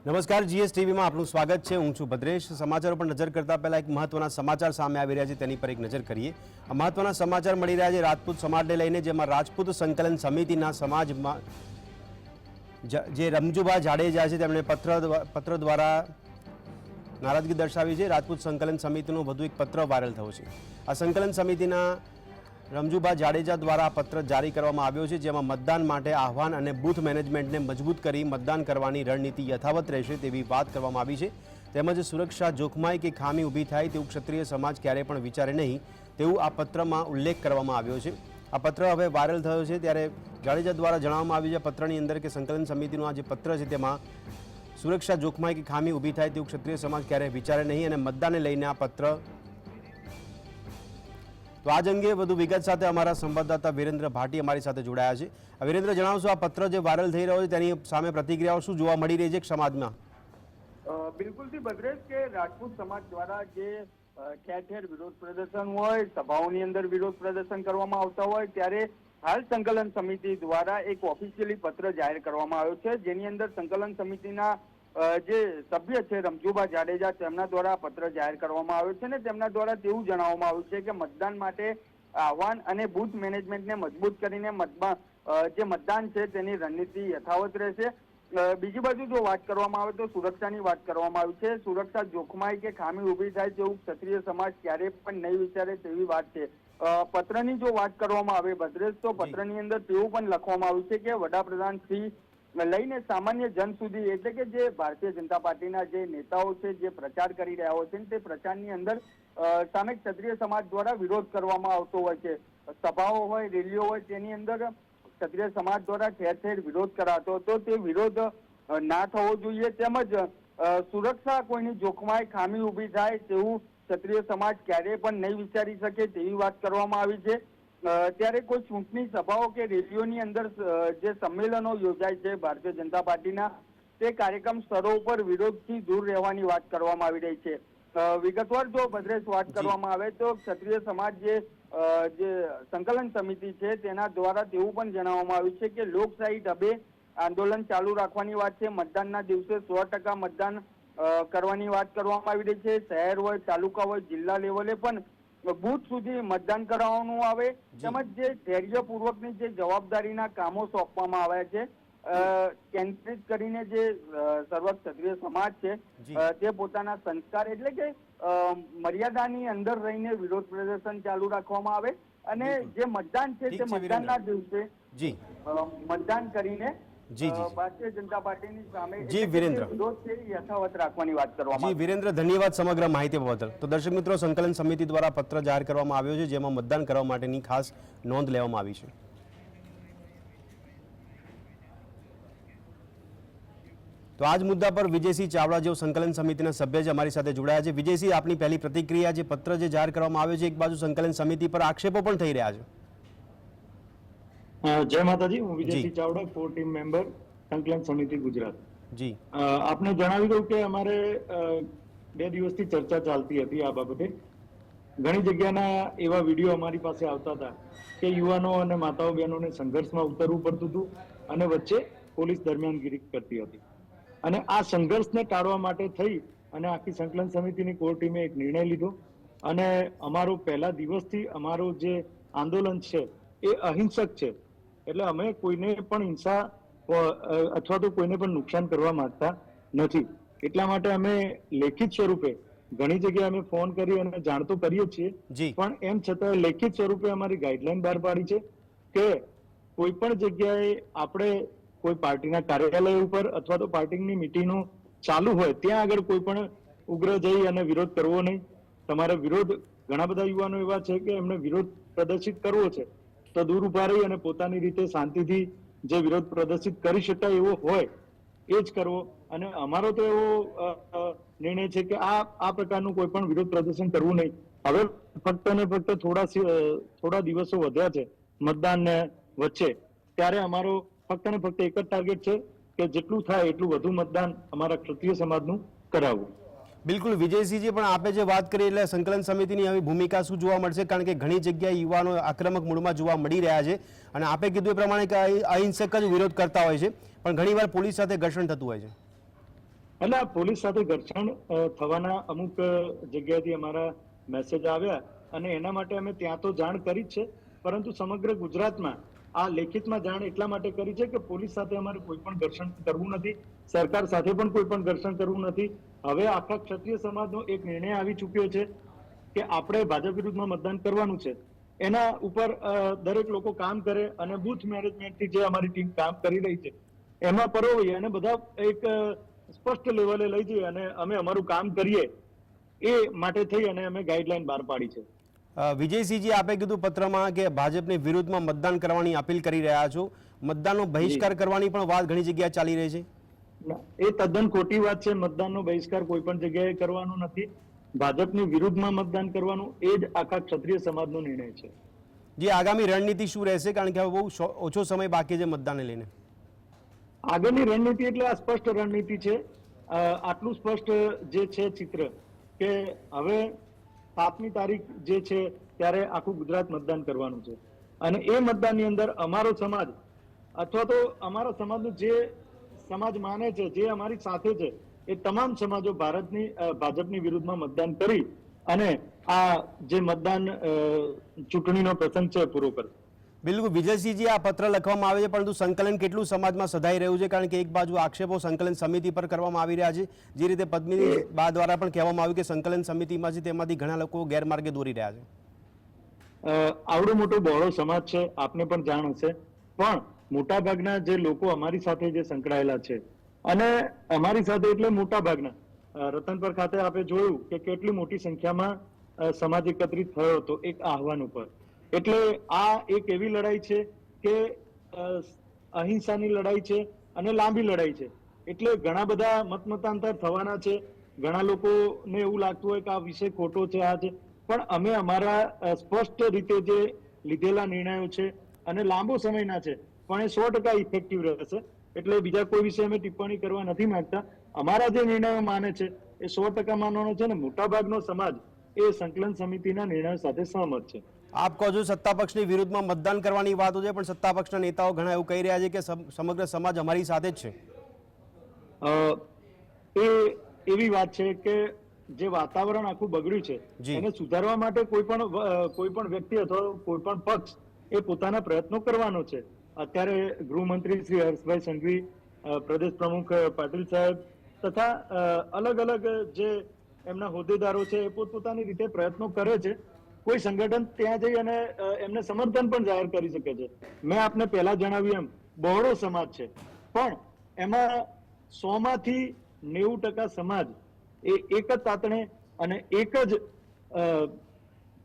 નમસ્કાર જીએસ ટીવીમાં આપનું સ્વાગત છે. હું છું ભદ્રેશ. સમાચારો પર નજર કરતા પહેલાં એક મહત્વના સમાચાર સામે આવી રહ્યા છે, તેની પર એક નજર કરીએ. આ મહત્વના સમાચાર મળી રહ્યા છે રાજપૂત સમાજને લઈને, જેમાં રાજપૂત સંકલન સમિતિના સમાજમાં જે રમજુબા જાડેજા છે, તેમણે પત્ર પત્ર દ્વારા નારાજગી દર્શાવી છે. રાજપૂત સંકલન સમિતિનો વધુ એક પત્ર વાયરલ થયો છે. આ સંકલન સમિતિના રમજુબા જાડેજા દ્વારા પત્ર જારી કરવામાં આવ્યો છે, જેમાં મતદાન માટે આહવાન અને બૂથ મેનેજમેન્ટને મજબૂત કરી મતદાન કરવાની રણનીતિ યથાવત રહેશે તેવી વાત કરવામાં આવી છે. તેમજ સુરક્ષા જોખમાય કે ખામી ઊભી થાય તેવું ક્ષત્રિય સમાજ ક્યારેય પણ વિચારે નહીં તેવું આ પત્રમાં ઉલ્લેખ કરવામાં આવ્યો છે. આ પત્ર હવે વાયરલ થયો છે ત્યારે જાડેજા દ્વારા જણાવવામાં આવ્યું છે પત્રની અંદર કે સંકલન સમિતિનું આ જે પત્ર છે તેમાં સુરક્ષા જોખમાય કે ખામી ઊભી થાય તેવું ક્ષત્રિય સમાજ ક્યારેય વિચારે નહીં અને મતદાનને લઈને આ પત્ર તો આજ અંગે વધુ વિગત સાથે અમારા સંવાદદાતા વિરેન્દ્ર ભાટી અમારી સાથે જોડાયા છે. વિરેન્દ્ર, જણાવશો આ પત્ર જે વાયરલ થઈ રહ્યો છે, તેની સામે પ્રતિક્રિયાઓ શું જોવા મળી રહી છે સમાજમાં? બિલકુલથી ભદ્રેશ, કે રાજપૂત સમાજ દ્વારા જે ઠેર ઠેર વિરોધ પ્રદર્શન હોય, સભાઓની અંદર વિરોધ પ્રદર્શન કરવામાં આવતા હોય, ત્યારે હાલ સંકલન સમિતિ દ્વારા એક ઓફિશિયલી પત્ર જાહેર કરવામાં આવ્યો છે. જેની અંદર સંકલન સમિતિના જે સભ્ય છે રમજુભા જાડેજા તેમના દ્વારા પત્ર જાહેર કરવામાં આવ્યો છે ને તેમના દ્વારા તેવું જણાવવામાં આવ્યું છે કે મતદાન માટે આહવાન અને બુથ મેનેજમેન્ટને મજબૂત કરીને મતમાં જે મતદાન છે તેની રણનીતિ યથાવત રહેશે. બીજી બાજુ જો વાત કરવામાં આવે તો સુરક્ષાની વાત કરવામાં આવી છે. સુરક્ષા જોખમાય કે ખામી ઊભી થાય તેવું ક્ષત્રિય સમાજ ક્યારેય પણ નહીં વિચારે તેવી વાત છે. પત્રની જો વાત કરવામાં આવે ભદ્રેશ તો પત્રની અંદર તેવું પણ લખવામાં આવ્યું છે કે વડાપ્રધાન શ્રી લઈને સામાન્ય જન સુધી, એટલે કે જે ભારતીય જનતા પાર્ટીના જે નેતાઓ છે, જે પ્રચાર કરી રહ્યા હોય છે તે પ્રચારની અંદર સામે ક્ષત્રિય સમાજ દ્વારા વિરોધ કરવામાં આવતો હોય છે. સભાઓ હોય, રેલીઓ હોય, તેની અંદર ક્ષત્રિય સમાજ દ્વારા ઠેર ઠેર વિરોધ કરાતો હતો. તે વિરોધ ના થવો જોઈએ. તેમજ સુરક્ષા કોઈની જોખમાય ખામી ઊભી થાય તેવું ક્ષત્રિય સમાજ ક્યારેય પણ નહીં વિચારી શકે તેવી વાત કરવામાં આવી છે. ત્યારે કોઈ ચૂંટણી સભાઓ કે રેલીઓની અંદર જે સંમેલનો યોજાય છે ભારતીય જનતા પાર્ટીના તે કાર્યક્રમ સ્થળો ઉપર વિરોધથી દૂર રહેવાની વાત કરવામાં આવી રહી છે. વિગતવાર જો ભદ્રેશ વાત કરવામાં આવે તો ક્ષત્રિય સમાજ જે જે સંકલન સમિતિ છે તેના દ્વારા તેવું પણ જણાવવામાં આવ્યું છે કે લોકશાહી ઢબે આંદોલન ચાલુ રાખવાની વાત છે. મતદાનના દિવસે સો ટકા મતદાન કરવાની વાત કરવામાં આવી રહી છે. શહેર હોય તાલુકા હોય જિલ્લા લેવલે પણ બૂથ સુધી મતદાન કરાવવાનું આવે. તેમજ જે ધૈર્યપૂર્વકની જે જવાબદારીના કામો સોંપવામાં આવ્યા છે કેન્દ્રિત કરીને જે સર્વ ક્ષત્રિય સમાજ છે તે પોતાના સંસ્કાર એટલે કે મર્યાદાની અંદર રહીને વિરોધ પ્રદર્શન ચાલુ રાખવામાં આવે. અને જે મતદાન છે તે મતદાનના દિવસે મતદાન કરીને જી, જી, ભારતીય જનતા પાર્ટીની સામે જી, વિરેન્દ્ર. વિરોધ છે યથાવત રાખવાની વાત કરવામાં જી વિરેન્દ્ર ધન્યવાદ સમગ્ર માહિતી બદલ તો દર્શક મિત્રો સંકલન સમિતિ દ્વારા પત્ર જાહેર કરવામાં આવ્યો છે જેમાં મતદાન કરવા માટેની ખાસ નોંધ લેવામાં આવી છે. તો આ જ મુદ્દા પર વિજયસિંહ ચાવડા જેઓ સંકલન સમિતિના સભ્ય છે અમારી સાથે જોડાયા છે. વિજયસિંહ આપની પહેલી પ્રતિક્રિયા જે પત્ર જે જાહેર કરવામાં આવ્યો છે એક બાજુ સંકલન સમિતિ પર આક્ષેપો પણ થઈ રહ્યા છે. જય માતાજી હું વિજયસિંહ ચાવડા કો ટીમ મેમ્બર સંકલન સમિતિ ગુજરાત. જી. આપને જણાવી દઉં કે અમારે બે દિવસથી ચર્ચા ચાલતી હતી આ બાબતે. ઘણી જગ્યાના એવા વીડિયો અમારી પાસે આવતા હતા કે યુવાનો અને માતાઓ બહેનોને સંઘર્ષમાં ઉતરવું પડતું હતું અને વચ્ચે પોલીસ દરમિયાનગીરી કરતી હતી. અને આ સંઘર્ષને ટાળવા માટે થઈ અને આખી સંકલન સમિતિની કોર ટીમે એક નિર્ણય લીધો. અને અમારો પહેલા દિવસથી અમારો જે આંદોલન છે એ અહિંસક છે. એટલે અમે કોઈને પણ હિંસા અથવા તો કોઈને પણ નુકસાન કરવા માંગતા નથી. એટલા માટે અમે લેખિત સ્વરૂપે ઘણી જગ્યાએ અમે ફોન કરી અને જાણ તો કરીએ છીએ. પણ એમ છતાં લેખિત સ્વરૂપે અમારી ગાઈડલાઈન બહાર પાડી છે કે કોઈ પણ જગ્યાએ આપણે કોઈ પાર્ટીના કાર્યાલય ઉપર અથવા તો પાર્ટીની મિટિંગો ચાલુ હોય ત્યાં આગળ કોઈ પણ ઉગ્ર જઈ અને વિરોધ કરવો નહીં. તમારે વિરોધ ઘણા બધા યુવાનો એવા છે કે એમને વિરોધ પ્રદર્શિત કરવો છે. તો દૂર ઊભા રહી અને પોતાની રીતે શાંતિથી જે વિરોધ પ્રદર્શિત કરી શકાય એવો હોય, એ જ કરવો. અને અમારો તો એવો નિર્ણય છે કે આ આ પ્રકારનું કોઈ પણ વિરોધ પ્રદર્શન કરવું નહીં. હવે ફક્ત ને ફક્ત થોડા થોડા દિવસો વધ્યા છે મતદાનને વચ્ચે, ત્યારે અમારો ફક્ત ને ફક્ત એક જ ટાર્ગેટ છે કે જેટલું થાય એટલું વધુ મતદાન અમારા ક્ષત્રિય સમાજનું કરાવવું. બિલકુલ વિજયસિંહજી પણ આપે જે વાત કરી એટલે સંકલન સમિતિની હવે ભૂમિકા શું જોવા મળશે? કારણ કે ઘણી જગ્યાએ યુવાનો આક્રમક મૂળમાં જોવા મળી રહ્યા છે અને આપે કીધું એ પ્રમાણે કે અહિ- અહિંસક જ વિરોધ કરતા હોય છે, પણ ઘણીવાર પોલીસ સાથે ઘર્ષણ થતું હોય છે. એટલે પોલીસ સાથે ઘર્ષણ થવાના અમુક જગ્યાએથી અમારા મેસેજ આવ્યા અને એના માટે અમે ત્યાં તો જાણ કરી જ છે, પરંતુ સમગ્ર ગુજરાતમાં આ લેખિતમાં જાણ એટલા માટે કરી છે કે પોલીસ સાથે અમારે કોઈ પણ ઘર્ષણ કરવું નથી, સરકાર સાથે પણ કોઈ પણ ઘર્ષણ કરવું નથી. હવે આખા ક્ષત્રિય સમાજનો એક નિર્ણય આવી ચૂક્યો છે કે આપણે ભાજપ વિરુદ્ધમાં મતદાન કરવાનું છે. એના ઉપર દરેક લોકો કામ કરે અને બુથ મેનેજમેન્ટથી જે અમારી ટીમ કામ કરી રહી છે, એમાં પરોવીએ અને બધા એક સ્પષ્ટ લેવલે લઈ જઈએ અને અમે અમારું કામ કરીએ એ માટે થઈ અને અમે ગાઈડલાઈન બહાર પાડી છે. વિજયસિંહજી આપે કીધું પત્રમાં કે ભાજપની વિરુદ્ધમાં મતદાન કરવાની અપીલ કરી રહ્યા છો. મતદાનનો બહિષ્કાર કરવાની પણ વાત ઘણી જગ્યાએ ચાલી રહી છે. એ તદ્દન ખોટી વાત છે. મતદાનનો બહિષ્કાર કોઈ પણ જગ્યાએ કરવાનો નથી. ભાજપની વિરુદ્ધમાં મતદાન કરવાનું એ જ આખા ક્ષત્રિય સમાજનો નિર્ણય છે. જે આગામી રણનીતિ શું રહેશે? કારણ કે હવે બહુ ઓછો સમય બાકી છે મતદાનને લઈને. આગળની રણનીતિ એટલે આ સ્પષ્ટ રણનીતિ છે. આટલું સ્પષ્ટ જે છે ચિત્ર કે હવે સાતમી તારીખ જે છે ત્યારે આખું ગુજરાત મતદાન કરવાનું છે. અને એ મતદાનની અંદર અમારો સમાજ અથવા તો અમારા સમાજનું જે સમાજ માને છે, જે અમારી સાથે છે, એ તમામ સમાજો ભારતની ભાજપની વિરુદ્ધમાં મતદાન કરી અને આ જે મતદાન ચૂંટણીનો પ્રસંગ છે પૂરો કરશે બિલકુલ, વિજયસિંહજી આ પત્ર લખવામાં આવે છે, પરંતુ સંકલન કેટલું સમાજમાં સધાઈ રહ્યું છે? કારણ કે એક બાજુ આક્ષેપો સંકલન સમિતિ પર કરવામાં આવી રહ્યા છે, જે રીતે પદ્મિની બા દ્વારા પણ કહેવામાં આવ્યું કે સંકલન સમિતિમાં છે, તેમાંથી ઘણા લોકો ગેરમાર્ગે દોરી રહ્યા છે. આવડો મોટો બહોળો સમાજ છે, આપને પણ જાણ હશે. પણ મોટાભાગના જે લોકો અમારી સાથે જે સંકળાયેલા છે, અને અમારી સાથે એટલે મોટાભાગના રતનપર ખાતે આપે જોયું કે કેટલી મોટી સંખ્યામાં સમાજ એકત્રિત થયો હતો, એક આહવાન ઉપર. એટલે આ એક એવી લડાઈ છે કે અહિંસાની લડાઈ છે અને લાંબી લડાઈ છે. એટલે ઘણા બધા મતમતાંતર થવાના છે. ઘણા લોકોને એવું લાગતું હોય કે આ વિષય ખોટો છે, આ છે. પણ અમે અમારા સ્પષ્ટ રીતે જે લીધેલા નિર્ણયો છે અને લાંબો સમયના છે, પણ એ સો ટકા ઇફેક્ટિવ રહેશે. એટલે બીજા કોઈ વિશે અમે ટિપ્પણી કરવા નથી માંગતા. અમારા જે નિર્ણયો માને છે, એ સો ટકા માનવાનો છે ને મોટાભાગનો સમાજ એ સંકલન સમિતિના નિર્ણયો સાથે સહમત છે. આપ કહો છો સત્તા પક્ષની વિરુદ્ધમાં મતદાન કરવાની વાતો છે પણ સત્તા પક્ષના નેતાઓ ઘણા એવું કહી રહ્યા છે કે સમગ્ર સમાજ અમારી સાથે જ છે. એ એવી વાત છે કે જે વાતાવરણ આખું બગડ્યું છે એને સુધારવા માટે કોઈ પણ કોઈ પણ વ્યક્તિ અથવા કોઈ પણ પક્ષ એ પોતાના પ્રયત્નો કરવાનો છે. અત્યારે ગૃહમંત્રી શ્રી હર્ષભાઈ સંઘવી પ્રદેશ પ્રમુખ પાટીલ સાહેબ તથા અલગ અલગ જે એમના હોદ્દેદારો છે એ પોતપોતાની રીતે પ્રયત્નો કરે છે. કોઈ સંગઠન ત્યાં જઈ અને એમને સમર્થન પણ જાહેર કરી શકે છે. મેં આપને પહેલા જણાવ્યું એમ, બહોળો સમાજ છે. પણ એમાં સો માંથી નેવું ટકા સમાજ એ એક જ તાતણે અને એક જ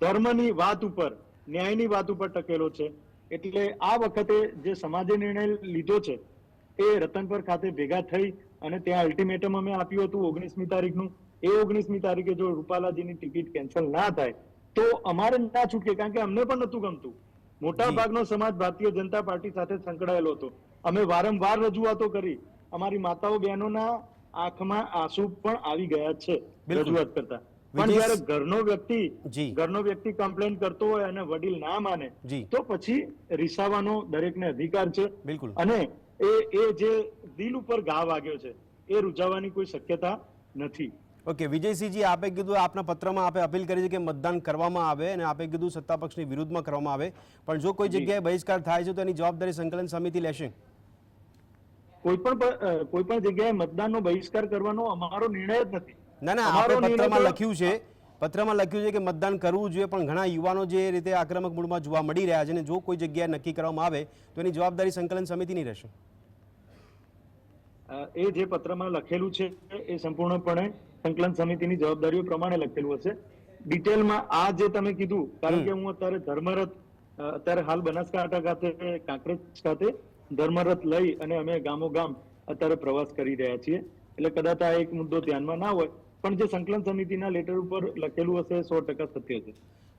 ધર્મની વાત ઉપર, ન્યાયની વાત ઉપર ટકેલો છે. એટલે આ વખતે જે સમાજે નિર્ણય લીધો છે, એ રતનપર ખાતે ભેગા થઈ અને ત્યાં અલ્ટિમેટમ અમે આપ્યું હતું ઓગણીસમી તારીખનું. એ ઓગણીસમી તારીખે જો રૂપાલાજીની ટિકિટ કેન્સલ ના થાય તો અમારે ના છૂટકે કારણ કે અમને પણ નહોતું ગમતું. મોટા ભાગનો સમાજ ભારતીય જનતા પાર્ટી સાથે સંકળાયેલો હતો. અમે વારંવાર રજૂઆતો કરી. અમારી માતાઓ બહેનોના આંખમાં આંસુ પણ આવી ગયા છે રજૂઆત કરતા. પણ જયારે ઘરનો વ્યક્તિ. ઘરનો વ્યક્તિ કમ્પ્લેન કરતો હોય અને વડીલ ના માને તો પછી રિસાવાનો દરેકને અધિકાર છે. બિલકુલ. અને એ એ જે દિલ ઉપર ઘા વાગ્યો છે એ રૂજાવાની કોઈ શક્યતા નથી. ઓકે વિજયસિંહજી આપે કીધું આપના પત્રમાં આપે અપીલ કરી છે કે મતદાન કરવામાં આવે અને આપે કીધું સત્તા પક્ષની વિરુદ્ધમાં કરવામાં આવે. પણ જો કોઈ જગ્યાએ બહિષ્કાર થાય છે તો એની જવાબદારી સંકલન સમિતિ લેશે. કોઈ પણ કોઈ પણ જગ્યાએ મતદાનનો બહિષ્કાર કરવાનો અમારો નિર્ણય જ નથી. ના ના આપણે પત્રમાં લખ્યું છે પત્રમાં લખ્યું છે કે મતદાન કરવું જોઈએ પણ ઘણા યુવાનો જે રીતે આક્રમક મૂળમાં જોવા મળી રહ્યા છે અને જો કોઈ જગ્યાએ નક્કી કરવામાં આવે તો એની જવાબદારી સંકલન સમિતિની રહેશે. એ જે પત્રમાં લખેલું છે એ સંપૂર્ણપણે સંકલન સમિતિની જવાબદારીઓ પ્રમાણે લખેલું હશે. ડિટેલમાં આ જે તમે કીધું કારણ કે હું અત્યારે ધર્મરથ અત્યારે હાલ બનાસકાંઠા ખાતે કાંકરેજ ખાતે ધર્મરથ લઈ અને અમે ગામો ગામ અત્યારે પ્રવાસ કરી રહ્યા છીએ. એટલે કદાચ આ એક મુદ્દો ધ્યાનમાં ના હોય પણ જે સંકલન સમિતિના લેટર ઉપર લખેલું હશે સો ટકા સત્ય છે.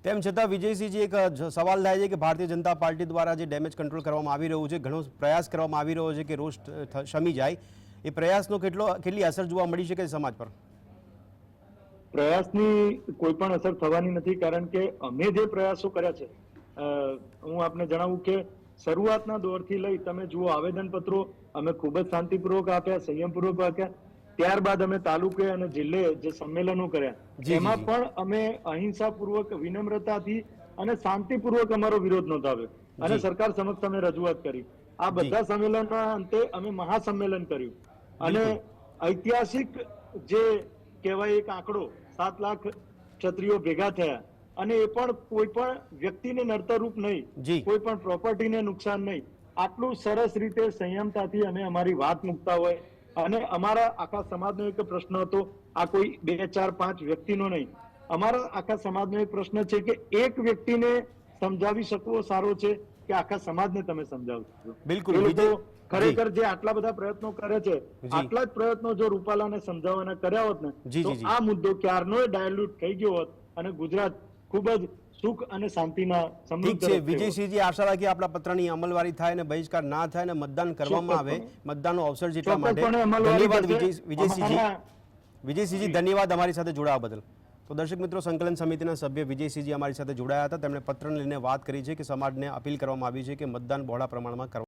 તેમ છતાં વિજયસિંહજી એક સવાલ થાય છે કે ભારતીય જનતા પાર્ટી દ્વારા જે ડેમેજ કંટ્રોલ કરવામાં આવી રહ્યું છે ઘણો પ્રયાસ કરવામાં આવી રહ્યો છે કે રોષ શમી જાય. એ પ્રયાસનો કેટલો કેટલી અસર જોવા મળી શકે સમાજ પર? પ્રયાસની કોઈ પણ અસર થવાની નથી કારણ કે અમે જે પ્રયાસો કર્યા છે હું આપને જણાવું કે શરૂઆતના દોરથી લઈ તમે જુઓ આવેદન પત્રો અમે ખૂબ જ શાંતિપૂર્વક આપ્યા સંયમપૂર્વક આપ્યા. ત્યારબાદ અમે તાલુકે અને જિલ્લે જે સંમેલનો કર્યા એમાં. પણ અમે અહિંસાપૂર્વક વિનમ્રતાથી અને શાંતિપૂર્વક અમારો વિરોધ નોંધાવ્યો. અને સરકાર સમક્ષ અમે રજૂઆત કરી. આ બધા સંમેલનના અંતે અમે મહાસંમેલન કર્યું. અને ઐતિહાસિક જે કહેવાય એક આંકડો સાત લાખ ક્ષત્રિયો ભેગા થયા. અને એ પણ કોઈ પણ વ્યક્તિને નડતરૂપ. નહીં કોઈ પણ પ્રોપર્ટીને નુકસાન નહીં. આટલું સરસ રીતે સંયમતાથી અમે અમારી વાત મૂકતા હોય. અને અમારા આખા સમાજનો એક પ્રશ્ન હતો આ કોઈ બે ચાર પાંચ વ્યક્તિનો નહીં. અમારા આખા સમાજનો એક પ્રશ્ન છે કે એક વ્યક્તિને સમજાવી શકવો સારો છે કે આખા સમાજને તમે સમજાવો બિલકુલ, ખરેખર જે આટલા બધા પ્રયત્નો કરે છે. આટલા જ પ્રયત્નો જો રૂપાલાને સમજાવવાના કર્યા હોત ને તો. આ મુદ્દો ક્યારનો ડાયલ્યુટ થઈ ગયો હોત અને ગુજરાત ખૂબ જ સુખ અને શાંતિના ઠીક છે. વિજયસિંહજી આશા રાખીએ આપણા પત્રની અમલવારી થાય અને બહિષ્કાર ના થાય અને મતદાન કરવામાં આવે. મતદાનનો અવસર જેટલા માટે ધન્યવાદ વિજય વિજયસિંહજી વિજયસિંહજી ધન્યવાદ અમારી સાથે જોડાવા બદલ તો દર્શક મિત્રો સંકલન સમિતિના સભ્ય વિજયસિંહજી અમારી સાથે જોડાયા હતા તેમણે પત્ર લઈને વાત કરી છે કે સમાજને અપીલ કરવામાં આવી છે કે મતદાન બહોળા પ્રમાણમાં કરવા